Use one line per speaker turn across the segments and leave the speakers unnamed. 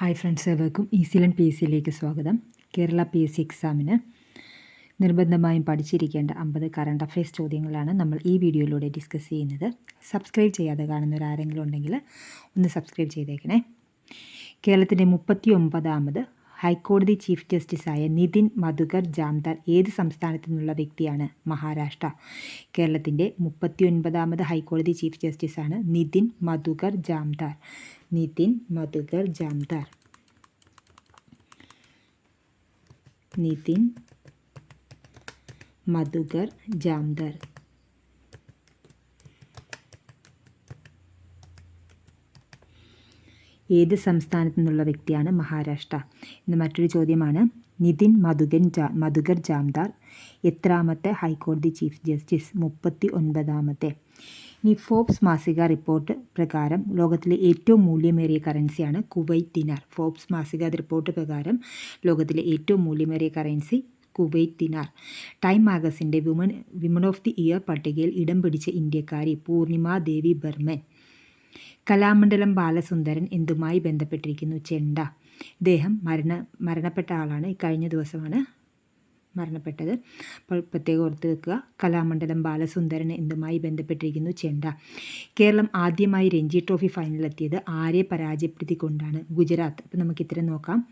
Hi friends ഏവർക്കും ഈസിലൻ P S സിയിലേക്ക് സ്വാഗതം. കേരള പി എസ് സി എക്സാമിന് നിർബന്ധമായും പഠിച്ചിരിക്കേണ്ട അമ്പത് കറണ്ട് അഫയേഴ്സ് ചോദ്യങ്ങളാണ് നമ്മൾ ഈ വീഡിയോയിലൂടെ ഡിസ്കസ് ചെയ്യുന്നത്. സബ്സ്ക്രൈബ് ചെയ്യാതെ കാണുന്നവരാരെങ്കിലും ഉണ്ടെങ്കിൽ ഒന്ന് സബ്സ്ക്രൈബ് ചെയ്തേക്കണേ. കേരളത്തിന്റെ മുപ്പത്തി ഒമ്പതാമത് ഹൈക്കോടതി ചീഫ് ജസ്റ്റിസായ നിതിൻ മധുകർ ജാംദാർ ഏത് സംസ്ഥാനത്തു നിന്നുള്ള വ്യക്തിയാണ്? മഹാരാഷ്ട്ര. കേരളത്തിന്റെ മുപ്പത്തി ഒൻപതാമത് ഹൈക്കോടതി ചീഫ് ജസ്റ്റിസാണ് നിതിൻ മധുകർ ജാംദാർ. നിതിൻ മധുകർ ജാംദാർ. നിതിൻ മധുകർ ജാംദാർ. ഏത് സംസ്ഥാനത്തു നിന്നുള്ള വ്യക്തിയാണ് മഹാരാഷ്ട്ര? ഇന്ന് മറ്റൊരു ചോദ്യമാണ്. നിതിൻ മധുകൻ ജാ മധുകർ ജാംദാർ എത്രാമത്തെ ഹൈക്കോടതി ചീഫ് ജസ്റ്റിസ് മുപ്പത്തി ഒൻപതാമത്തെ ഇനി ഫോബ്സ് മാസിക റിപ്പോർട്ട് പ്രകാരം ലോകത്തിലെ ഏറ്റവും മൂല്യമേറിയ കറൻസിയാണ് കുവൈറ്റ് ദിനാർ ഫോബ്സ് മാസിക റിപ്പോർട്ട് പ്രകാരം ലോകത്തിലെ ഏറ്റവും മൂല്യമേറിയ currency Kuwait dinar Time മാഗസിന്റെ women women of the year പട്ടികയിൽ ഇടം പിടിച്ച ഇന്ത്യക്കാരി പൂർണിമ ദേവി ബർമൻ കലാമണ്ഡലം ബാലസുന്ദരൻ എന്തുമായി ബന്ധപ്പെട്ടിരിക്കുന്നു? ചെണ്ട. ഇദ്ദേഹം മരണ മരണപ്പെട്ട ആളാണ്. കഴിഞ്ഞ ദിവസമാണ് മരണപ്പെട്ടത്. അപ്പോൾ പ്രത്യേകം ഓർത്ത് വെക്കുക കലാമണ്ഡലം ബാലസുന്ദരൻ എന്തുമായി ബന്ധപ്പെട്ടിരിക്കുന്നു? ചെണ്ട. കേരളം ആദ്യമായി രഞ്ജി ട്രോഫി ഫൈനലെത്തിയത് ആരെ പരാജയപ്പെടുത്തിക്കൊണ്ടാണ്? ഗുജറാത്ത്. അപ്പോൾ നമുക്ക് ഇത്തരം നോക്കാം.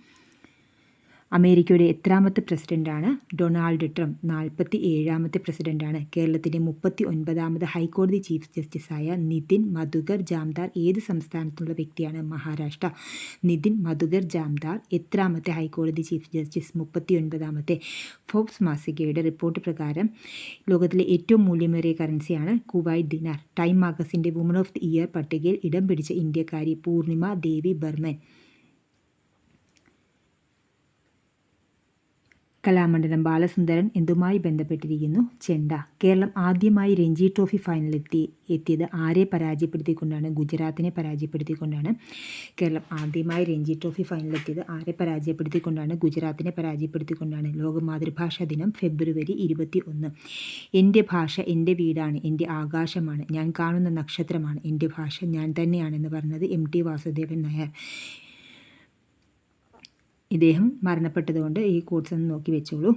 അമേരിക്കയുടെ എത്രാമത്തെ പ്രസിഡന്റാണ്? ഡൊണാൾഡ് ട്രംപ് നാൽപ്പത്തി ഏഴാമത്തെ പ്രസിഡന്റാണ്. കേരളത്തിന്റെ മുപ്പത്തി ഒൻപതാമത് ഹൈക്കോടതി ചീഫ് ജസ്റ്റിസായ നിതിൻ മധുകർ ജാംദാർ ഏത് സംസ്ഥാനത്തുള്ള വ്യക്തിയാണ്? മഹാരാഷ്ട്ര. നിതിൻ മധുകർ ജാംദാർ എത്രാമത്തെ ഹൈക്കോടതി ചീഫ് ജസ്റ്റിസ് മുപ്പത്തി ഒൻപതാമത്തെ ഫോബ്സ് മാസികയുടെ റിപ്പോർട്ട് പ്രകാരം ലോകത്തിലെ ഏറ്റവും മൂല്യമേറിയ കറൻസിയാണ് കുവൈറ്റ് ദിനാർ ടൈം മാഗസിന്റെ വുമൺ ഓഫ് ദി ഇയർ പട്ടികയിൽ ഇടം പിടിച്ച ഇന്ത്യക്കാരി പൂർണിമ ദേവി ബർമൻ. കലാമണ്ഡലം ബാലസുന്ദരൻ എന്തുമായി ബന്ധപ്പെട്ടിരിക്കുന്നു? ചെണ്ട. കേരളം ആദ്യമായി രഞ്ജി ട്രോഫി ഫൈനലെത്തി എത്തിയത് ആരെ പരാജയപ്പെടുത്തിക്കൊണ്ടാണ്? ഗുജറാത്തിനെ പരാജയപ്പെടുത്തിക്കൊണ്ടാണ്. കേരളം ആദ്യമായി രഞ്ജി ട്രോഫി ഫൈനലെത്തിയത് ആരെ പരാജയപ്പെടുത്തിക്കൊണ്ടാണ്? ഗുജറാത്തിനെ പരാജയപ്പെടുത്തിക്കൊണ്ടാണ്. ലോക മാതൃഭാഷാ ദിനം ഫെബ്രുവരി ഇരുപത്തി ഒന്ന് എന്റെ ഭാഷ എന്റെ വീടാണ് എന്റെ ആകാശമാണ് ഞാൻ കാണുന്ന നക്ഷത്രമാണ് എന്റെ ഭാഷ ഞാൻ തന്നെയാണെന്ന് പറഞ്ഞത് എം ടി വാസുദേവൻ നായർ. ഇദ്ദേഹം മരണപ്പെട്ടതുകൊണ്ട് ഈ കോഴ്സ് ഒന്ന് നോക്കി വെച്ചോളൂ.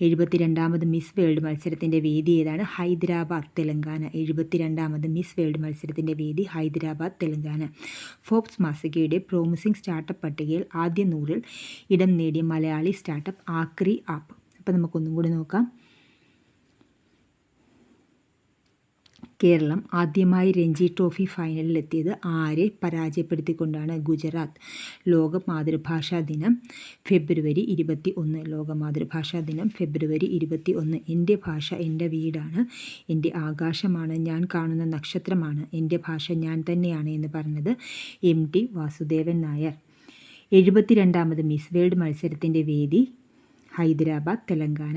എഴുപത്തിരണ്ടാമത് മിസ് വേൾഡ് മത്സരത്തിന്റെ വേദി ഏതാണ്? ഹൈദരാബാദ് തെലങ്കാന. എഴുപത്തിരണ്ടാമത് മിസ് വേൾഡ് മത്സരത്തിന്റെ വേദി ഹൈദരാബാദ് തെലങ്കാന. ഫോബ്സ് മാസികയുടെ പ്രോമിസിംഗ് സ്റ്റാർട്ടപ്പ് പട്ടികയിൽ ആദ്യ നൂറിൽ ഇടം നേടിയ മലയാളി സ്റ്റാർട്ടപ്പ് ആക്രി ആപ്പ്. അപ്പോൾ നമുക്കൊന്നും കൂടി നോക്കാം. കേരളം ആദ്യമായി രഞ്ജി ട്രോഫി ഫൈനലിലെത്തിയത് ആരെ പരാജയപ്പെടുത്തിക്കൊണ്ടാണ് ഗുജറാത്ത് ലോക മാതൃഭാഷാ ദിനം. ഫെബ്രുവരി ഇരുപത്തി ഒന്ന് ലോക മാതൃഭാഷാ ദിനം. ഫെബ്രുവരി ഇരുപത്തി ഒന്ന് എന്റെ ഭാഷ എന്റെ വീടാണ്. എന്റെ ആകാശമാണ് ഞാൻ കാണുന്ന നക്ഷത്രമാണ്. എന്റെ ഭാഷ ഞാൻ തന്നെയാണ് എന്ന് പറഞ്ഞത് എം ടി വാസുദേവൻ നായർ. എഴുപത്തിരണ്ടാമത് മിസ് വേൾഡ് മത്സരത്തിന്റെ വേദി ഹൈദരാബാദ് തെലങ്കാന.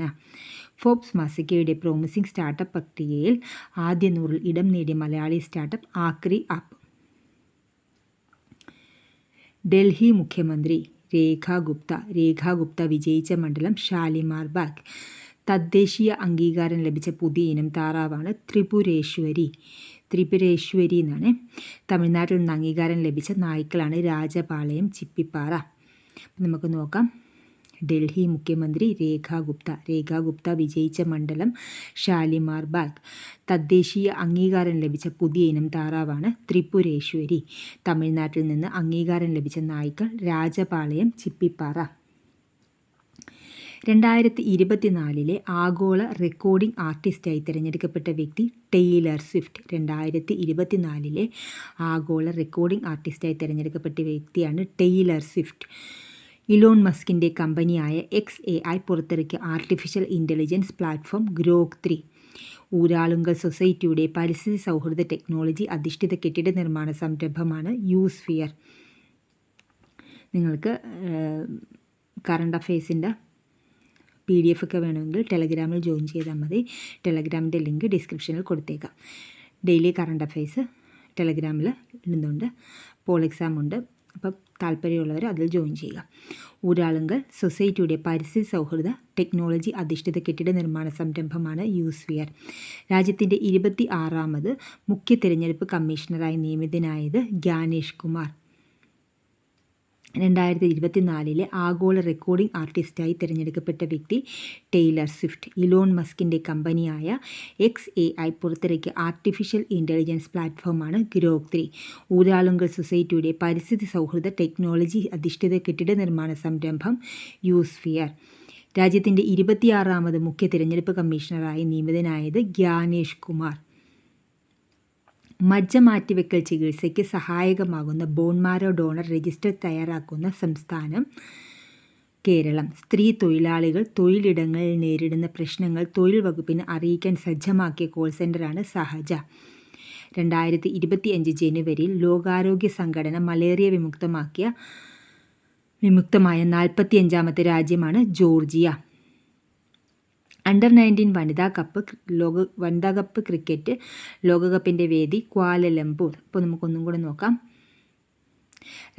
ഫോബ്സ് മാസികയുടെ പ്രോമിസിംഗ് സ്റ്റാർട്ടപ്പ് പട്ടികയിൽ ആദ്യ നൂറിൽ ഇടം നേടിയ മലയാളി സ്റ്റാർട്ടപ്പ് ആക്രി ആപ്പ്. ഡൽഹി മുഖ്യമന്ത്രി രേഖ ഗുപ്ത രേഖ ഗുപ്ത വിജയിച്ച മണ്ഡലം ഷാലിമാർ ബാഗ്. തദ്ദേശീയ അംഗീകാരം ലഭിച്ച പുതിയ ഇനം താറാവാണ് ത്രിപുരേശ്വരി. ത്രിപുരേശ്വരി എന്നാണ് തമിഴ്നാട്ടിൽ നിന്ന് അംഗീകാരം ലഭിച്ച നായ്ക്കളാണ് രാജപാളയം ചിപ്പിപ്പാറ. നമുക്ക് നോക്കാം. ഡൽഹി മുഖ്യമന്ത്രി രേഖാ ഗുപ്ത. രേഖാ ഗുപ്ത വിജയിച്ച മണ്ഡലം ഷാലിമാർ ബാഗ്. തദ്ദേശീയ അംഗീകാരം ലഭിച്ച പുതിയ ഇനം താറാവാണ് ത്രിപുരേശ്വരി. തമിഴ്നാട്ടിൽ നിന്ന് അംഗീകാരം ലഭിച്ച നായ്ക്കൾ രാജപാളയം ചിപ്പിപ്പാറ. രണ്ടായിരത്തി ഇരുപത്തിനാലിലെ ആഗോള റെക്കോർഡിംഗ് ആർട്ടിസ്റ്റായി തിരഞ്ഞെടുക്കപ്പെട്ട വ്യക്തി ടെയ്ലർ സ്വിഫ്റ്റ്. രണ്ടായിരത്തി ഇരുപത്തിനാലിലെ ആഗോള റെക്കോർഡിംഗ് ആർട്ടിസ്റ്റായി തിരഞ്ഞെടുക്കപ്പെട്ട വ്യക്തിയാണ് ടെയ്ലർ സ്വിഫ്റ്റ്. ഇലോൺ മസ്കിന്റെ കമ്പനിയായ എക്സ് എ ഐ പുറത്തിറക്കിയ artificial intelligence platform Grok three Uralungal സൊസൈറ്റിയുടെ പരിസ്ഥിതി സൗഹൃദ ടെക്നോളജി അധിഷ്ഠിത കെട്ടിട നിർമ്മാണ സംരംഭമാണ് യൂസ്ഫിയർ. നിങ്ങൾക്ക് കറണ്ട് അഫയേഴ്സിന്റെ പി ഡി എഫ് ഒക്കെ വേണമെങ്കിൽ ടെലഗ്രാമിൽ ജോയിൻ ചെയ്താൽ മതി. ടെലഗ്രാമിന്റെ ലിങ്ക് ഡിസ്ക്രിപ്ഷനിൽ കൊടുത്തേക്കാം. ഡെയിലി കറണ്ട് അഫയേഴ്സ് ടെലഗ്രാമിൽ ഇടുന്നുണ്ട്. പോൾ എക്സാം ഉണ്ട്. അപ്പം താല്പര്യമുള്ളവർ അതിൽ ജോയിൻ ചെയ്യുക. ഊരാളുങ്കൽ സൊസൈറ്റിയുടെ പരിസ്ഥിതി സൗഹൃദ ടെക്നോളജി അധിഷ്ഠിത കെട്ടിട നിർമ്മാണ സംരംഭമാണ് യൂസ്ഫിയർ രാജ്യത്തിന്റെ ഇരുപത്തി ആറാമത് മുഖ്യ തിരഞ്ഞെടുപ്പ് കമ്മീഷണറായി നിയമിതനായത് ജ്ഞാനേഷ് കുമാർ. രണ്ടായിരത്തി ഇരുപത്തിനാലിലെ ആഗോള റെക്കോർഡിംഗ് ആർട്ടിസ്റ്റായി തിരഞ്ഞെടുക്കപ്പെട്ട വ്യക്തി ടെയ്ലർ സ്വിഫ്റ്റ്. ഇലോൺ മസ്കിന്റെ കമ്പനിയായ എക്സ് എ ഐ പുറത്തിറക്കിയ ആർട്ടിഫിഷ്യൽ ഇന്റലിജൻസ് പ്ലാറ്റ്ഫോമാണ് ഗ്രോക് ത്രീ ഊരാളുങ്കൽ സൊസൈറ്റിയുടെ പരിസ്ഥിതി സൗഹൃദ ടെക്നോളജി അധിഷ്ഠിത കെട്ടിട നിർമ്മാണ സംരംഭം യൂസ്ഫിയർ രാജ്യത്തിന്റെ ഇരുപത്തിയാറാമത് മുഖ്യ തിരഞ്ഞെടുപ്പ് കമ്മീഷണറായി നിയമിതനായത് ഗ്യാനേഷ് കുമാർ. മജ്ജ മാറ്റിവെക്കൽ ചികിത്സയ്ക്ക് സഹായകമാകുന്ന ബോൺമാരോ ഡോണർ രജിസ്റ്റർ തയ്യാറാക്കുന്ന സംസ്ഥാനം കേരളം. സ്ത്രീ തൊഴിലാളികൾ തൊഴിലിടങ്ങളിൽ നേരിടുന്ന പ്രശ്നങ്ങൾ തൊഴിൽ വകുപ്പിന് അറിയിക്കാൻ സജ്ജമാക്കിയ കോൾ സെന്ററാണ് സഹജ. രണ്ടായിരത്തി ഇരുപത്തിയഞ്ച് ജനുവരിയിൽ ലോകാരോഗ്യ സംഘടന മലേറിയ വിമുക്തമാക്കിയ വിമുക്തമായ നാൽപ്പത്തിയഞ്ചാമത്തെ രാജ്യമാണ് ജോർജിയ. അണ്ടർ നയന്റീൻ വനിതാ കപ്പ് ലോക വനിതാ കപ്പ് ക്രിക്കറ്റ് ലോകകപ്പിന്റെ വേദി ക്വാലലംപൂർ. ഇപ്പോൾ നമുക്കൊന്നും കൂടെ നോക്കാം.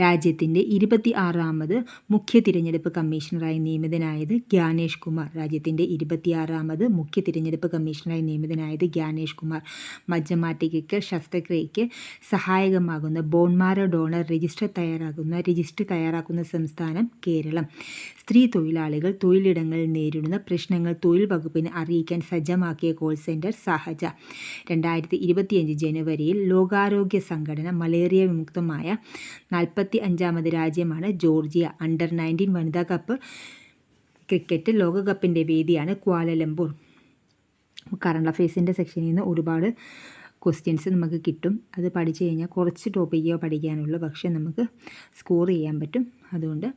രാജ്യത്തിന്റെ ഇരുപത്തി ആറാമത് മുഖ്യ തിരഞ്ഞെടുപ്പ് കമ്മീഷണറായി നിയമിതനായത് ഗ്യാനേഷ് കുമാർ. രാജ്യത്തിന്റെ ഇരുപത്തിയാറാമത് മുഖ്യ തിരഞ്ഞെടുപ്പ് കമ്മീഷണറായി നിയമിതനായത് ഗ്യാനേഷ് കുമാർ. മജ്ജമാറ്റികയ്ക്ക് ശസ്ത്രക്രിയയ്ക്ക് സഹായകമാകുന്ന ബോൺമാരോ ഡോണർ രജിസ്റ്റർ തയ്യാറാകുന്ന രജിസ്റ്റർ തയ്യാറാക്കുന്ന സംസ്ഥാനം കേരളം. സ്ത്രീ തൊഴിലാളികൾ തൊഴിലിടങ്ങളിൽ നേരിടുന്ന പ്രശ്നങ്ങൾ തൊഴിൽ വകുപ്പിന് അറിയിക്കാൻ സജ്ജമാക്കിയ കോൾ സെന്റർ സഹജ. രണ്ടായിരത്തി ഇരുപത്തിയഞ്ച് ജനുവരിയിൽ ലോകാരോഗ്യ സംഘടന മലേറിയ വിമുക്തമായ നാൽപ്പത്തി അഞ്ചാമത് രാജ്യമാണ് ജോർജിയ. അണ്ടർ നയന്റീൻ വനിതാ കപ്പ് ക്രിക്കറ്റ് ലോകകപ്പിന്റെ വേദിയാണ് ക്വാലലംപൂർ. കറണ്ട് അഫയേഴ്സിന്റെ സെക്ഷനിൽ നിന്ന് ഒരുപാട് ക്വസ്റ്റ്യൻസ് നമുക്ക് കിട്ടും. അത് പഠിച്ചു കഴിഞ്ഞാൽ കുറച്ച് ടോപ്പിക്കോ പഠിക്കാനുള്ളൂ പക്ഷേ നമുക്ക് സ്കോർ ചെയ്യാൻ പറ്റും. അതുകൊണ്ട്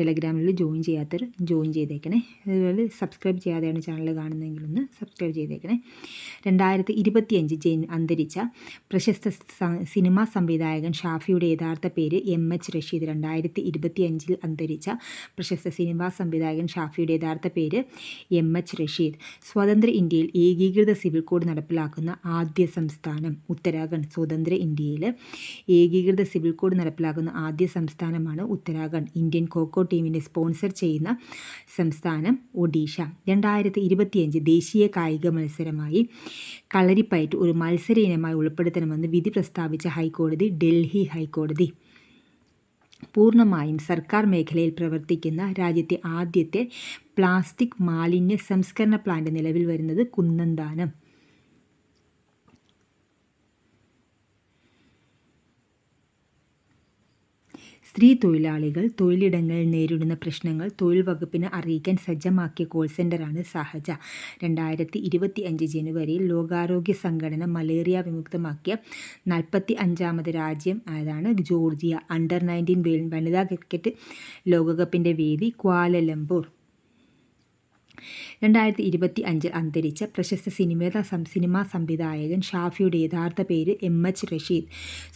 ടെലഗ്രാമിൽ ജോയിൻ ചെയ്യാത്തവർ ജോയിൻ ചെയ്തേക്കണേ. അതുപോലെ സബ്സ്ക്രൈബ് ചെയ്യാതെയാണ് ചാനൽ കാണുന്നതെങ്കിൽ ഒന്ന് സബ്സ്ക്രൈബ് ചെയ്തേക്കണേ. രണ്ടായിരത്തി ഇരുപത്തിയഞ്ച് ജൻ അന്തരിച്ച പ്രശസ്ത സിനിമാ സംവിധായകൻ ഷാഫിയുടെ യഥാർത്ഥ പേര് എം എച്ച് റഷീദ്. രണ്ടായിരത്തി ഇരുപത്തിയഞ്ചിൽ അന്തരിച്ച പ്രശസ്ത സിനിമാ സംവിധായകൻ ഷാഫിയുടെ യഥാർത്ഥ പേര് എം എച്ച് റഷീദ്. സ്വതന്ത്ര ഇന്ത്യയിൽ ഏകീകൃത സിവിൽ കോഡ് നടപ്പിലാക്കുന്ന ആദ്യ സംസ്ഥാനം ഉത്തരാഖണ്ഡ്. സ്വതന്ത്ര ഇന്ത്യയിൽ ഏകീകൃത സിവിൽ കോഡ് നടപ്പിലാക്കുന്ന ആദ്യ സംസ്ഥാനമാണ് ഉത്തരാഖണ്ഡ്. ഇന്ത്യൻ കോക്കോ ടീമിനെ സ്പോൺസർ ചെയ്യുന്ന സംസ്ഥാനം ഒഡീഷ. രണ്ടായിരത്തി ഇരുപത്തിയഞ്ച് ദേശീയ കായിക മത്സരമായി കളരിപ്പയറ്റ് ഒരു മത്സര ഇനമായി ഉൾപ്പെടുത്തണമെന്ന് വിധി പ്രസ്താവിച്ച ഹൈക്കോടതി ഡൽഹി ഹൈക്കോടതി. പൂർണമായും സർക്കാർ മേഖലയിൽ പ്രവർത്തിക്കുന്ന രാജ്യത്തെ ആദ്യത്തെ പ്ലാസ്റ്റിക് മാലിന്യ സംസ്കരണ പ്ലാന്റ് നിലവിൽ വരുന്നത് കുന്നന്താനം സ്ത്രീ തൊഴിലാളികൾ തൊഴിലിടങ്ങളിൽ നേരിടുന്ന പ്രശ്നങ്ങൾ തൊഴിൽ വകുപ്പിന് അറിയിക്കാൻ സജ്ജമാക്കിയ കോൾ സെന്ററാണ് സഹജ. രണ്ടായിരത്തി ഇരുപത്തി അഞ്ച് ജനുവരിയിൽ ലോകാരോഗ്യ സംഘടന മലേറിയ വിമുക്തമാക്കിയ നാൽപ്പത്തി അഞ്ചാമത് രാജ്യം അതാണ് ജോർജിയ. അണ്ടർ നയന്റീൻ വനിതാ ക്രിക്കറ്റ് ലോകകപ്പിന്റെ വേദി ക്വാലലംപൂർ. രണ്ടായിരത്തി ഇരുപത്തി അഞ്ചിൽ അന്തരിച്ച പ്രശസ്ത സിനിമേത സിനിമാ സംവിധായകൻ ഷാഫിയുടെ യഥാർത്ഥ പേര് എം എച്ച് റഷീദ്.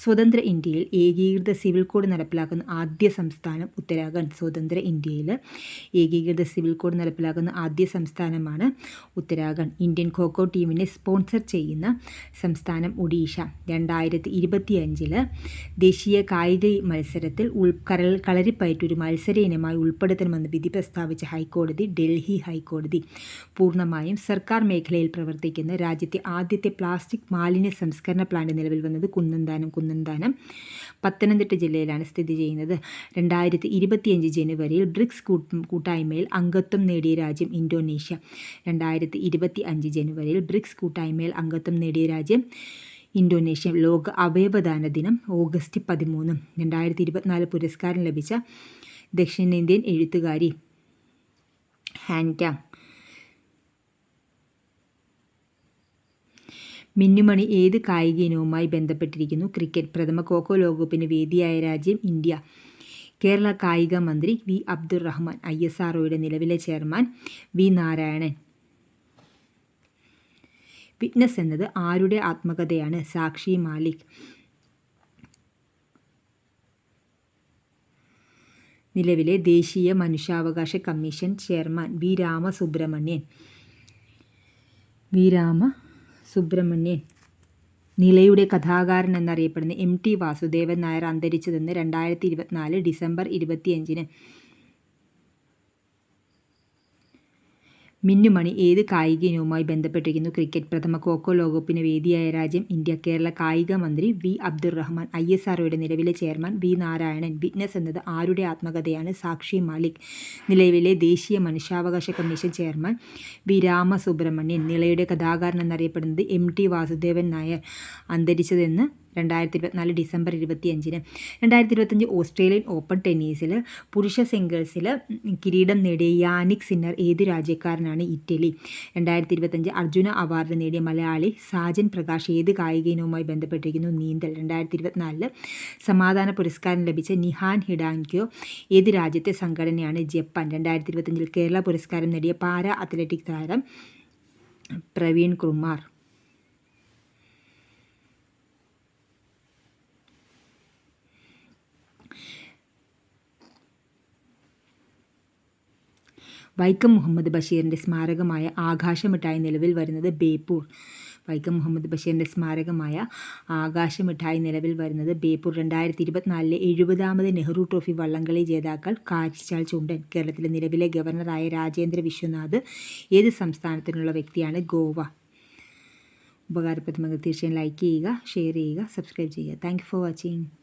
സ്വതന്ത്ര ഇന്ത്യയിൽ ഏകീകൃത സിവിൽ കോഡ് നടപ്പിലാക്കുന്ന ആദ്യ സംസ്ഥാനം ഉത്തരാഖണ്ഡ്. സ്വതന്ത്ര ഇന്ത്യയിൽ ഏകീകൃത സിവിൽ കോഡ് നടപ്പിലാക്കുന്ന ആദ്യ സംസ്ഥാനമാണ് ഉത്തരാഖണ്ഡ്. ഇന്ത്യൻ ഖോഖോ ടീമിനെ സ്പോൺസർ ചെയ്യുന്ന സംസ്ഥാനം ഒഡീഷ. രണ്ടായിരത്തി ഇരുപത്തി അഞ്ചിൽ ദേശീയ കായിക മത്സരത്തിൽ ഉൾ കരൾ കളരിപ്പയറ്റൊരു മത്സര ഇനമായി ഉൾപ്പെടുത്തണമെന്ന് വിധി പ്രസ്താവിച്ച ഹൈക്കോടതി ഡൽഹി ഹൈക്കോടതി പൂർണമായും സർക്കാർ മേഖലയിൽ പ്രവർത്തിക്കുന്ന രാജ്യത്തെ ആദ്യത്തെ പ്ലാസ്റ്റിക് മാലിന്യ സംസ്കരണ പ്ലാന്റ് നിലവിൽ വന്നത് കുന്നന്താനം കുന്നന്താനം പത്തനംതിട്ട ജില്ലയിലാണ് സ്ഥിതി ചെയ്യുന്നത്. രണ്ടായിരത്തി ഇരുപത്തിയഞ്ച് ജനുവരിയിൽ ബ്രിക്സ് കൂട്ടായ്മയിൽ അംഗത്വം നേടിയ രാജ്യം ഇന്തോനേഷ്യ. രണ്ടായിരത്തി ഇരുപത്തി അഞ്ച് ജനുവരിയിൽ ബ്രിക്സ് കൂട്ടായ്മയിൽ അംഗത്വം നേടിയ രാജ്യം ഇന്തോനേഷ്യ. ലോക അവയവദാന ദിനം ഓഗസ്റ്റ് പതിമൂന്ന്. രണ്ടായിരത്തി ഇരുപത്തിനാല് പുരസ്കാരം ലഭിച്ച ദക്ഷിണേന്ത്യൻ എഴുത്തുകാരി ഹാന്റാങ് മിന്നുമണി ഏത് കായിക ഇനവുമായി ബന്ധപ്പെട്ടിരിക്കുന്നു? ക്രിക്കറ്റ് പ്രഥമ കോക്കോ ലോകകപ്പിന് വേദിയായ രാജ്യം ഇന്ത്യ. കേരള കായിക മന്ത്രി V Abdurahman I S R നിലവിലെ ചെയർമാൻ വി നാരായണൻ. വിറ്റ്നസ് എന്നത് ആരുടെ ആത്മകഥയാണ്? സാക്ഷി മാലിക്. നിലവിലെ ദേശീയ മനുഷ്യാവകാശ commission chairman V Ramasubramanian. V Rama Subramanian. നിലയുടെ കഥാകാരൻ എന്നറിയപ്പെടുന്ന എം ടി വാസുദേവൻ നായർ അന്തരിച്ചതെന്ന് രണ്ടായിരത്തി ഇരുപത്തിനാല് ഡിസംബർ ഇരുപത്തിയഞ്ചിന് മിന്നുമണി ഏത് കായിക ഇനവുമായി ബന്ധപ്പെട്ടിരിക്കുന്നു? ക്രിക്കറ്റ് പ്രഥമ കോക്കോ ലോകകപ്പിന് വേദിയായ രാജ്യം ഇന്ത്യ. കേരള കായിക മന്ത്രി വി. അബ്ദുറഹ്മാൻ ഐ എസ് ആർഒയുടെ നിലവിലെ ചെയർമാൻ വി. നാരായണൻ. വിറ്റ്നസ് എന്നത് ആരുടെ ആത്മകഥയാണ്? സാക്ഷി മാലിക്. നിലവിലെ ദേശീയ മനുഷ്യാവകാശ കമ്മീഷൻ ചെയർമാൻ വി. രാമസുബ്രഹ്മണ്യൻ. നിളയുടെ കഥാകാരൻ എന്നറിയപ്പെടുന്നത് എം. ടി. വാസുദേവൻ നായർ. അന്തരിച്ചതെന്ന് രണ്ടായിരത്തി ഇരുപത്തിനാല് ഡിസംബർ ഇരുപത്തിയഞ്ചിന്. രണ്ടായിരത്തി ഇരുപത്തഞ്ച് ഓസ്ട്രേലിയൻ ഓപ്പൺ ടെന്നീസിൽ പുരുഷ സിംഗിൾസിൽ കിരീടം നേടിയ യാനിക് സിന്നർ ഏത് രാജ്യക്കാരനാണ് ഇറ്റലി? രണ്ടായിരത്തി ഇരുപത്തഞ്ച് അർജുന അവാർഡ് നേടിയ മലയാളി സാജൻ പ്രകാശ് ഏത് കായിക ഇനവുമായി ബന്ധപ്പെട്ടിരിക്കുന്നു? നീന്തൽ. രണ്ടായിരത്തി ഇരുപത്തിനാലിൽ സമാധാന പുരസ്കാരം ലഭിച്ച നിഹാൻ ഹിഡാൻക്യോ ഏത് രാജ്യത്തെ സംഘടനയാണ് ജപ്പാൻ? രണ്ടായിരത്തി ഇരുപത്തഞ്ചിൽ കേരള പുരസ്കാരം നേടിയ പാര അത്ലറ്റിക് താരം പ്രവീൺ കുമാർ. വൈക്കം മുഹമ്മദ് ബഷീറിന്റെ സ്മാരകമായ ആകാശമിഠായി നിലവിൽ വരുന്നത് ബേപ്പൂർ. വൈക്കം മുഹമ്മദ് ബഷീറിന്റെ സ്മാരകമായ ആകാശമിഠായി നിലവിൽ വരുന്നത് ബേപ്പൂർ. രണ്ടായിരത്തി ഇരുപത്തിനാലിലെ എഴുപതാമത് നെഹ്റു ട്രോഫി വള്ളംകളി ജേതാക്കൾ കാഴ്ചാൽ ചുണ്ടൻ. കേരളത്തിലെ നിലവിലെ ഗവർണറായ രാജേന്ദ്ര വിശ്വനാഥ് ഏത് സംസ്ഥാനത്തിനുള്ള വ്യക്തിയാണ് ഗോവ? ഉപകാരപ്രദമെങ്കിൽ തീർച്ചയായും ലൈക്ക് ചെയ്യുക ഷെയർ ചെയ്യുക സബ്സ്ക്രൈബ് ചെയ്യുക. Thank for watching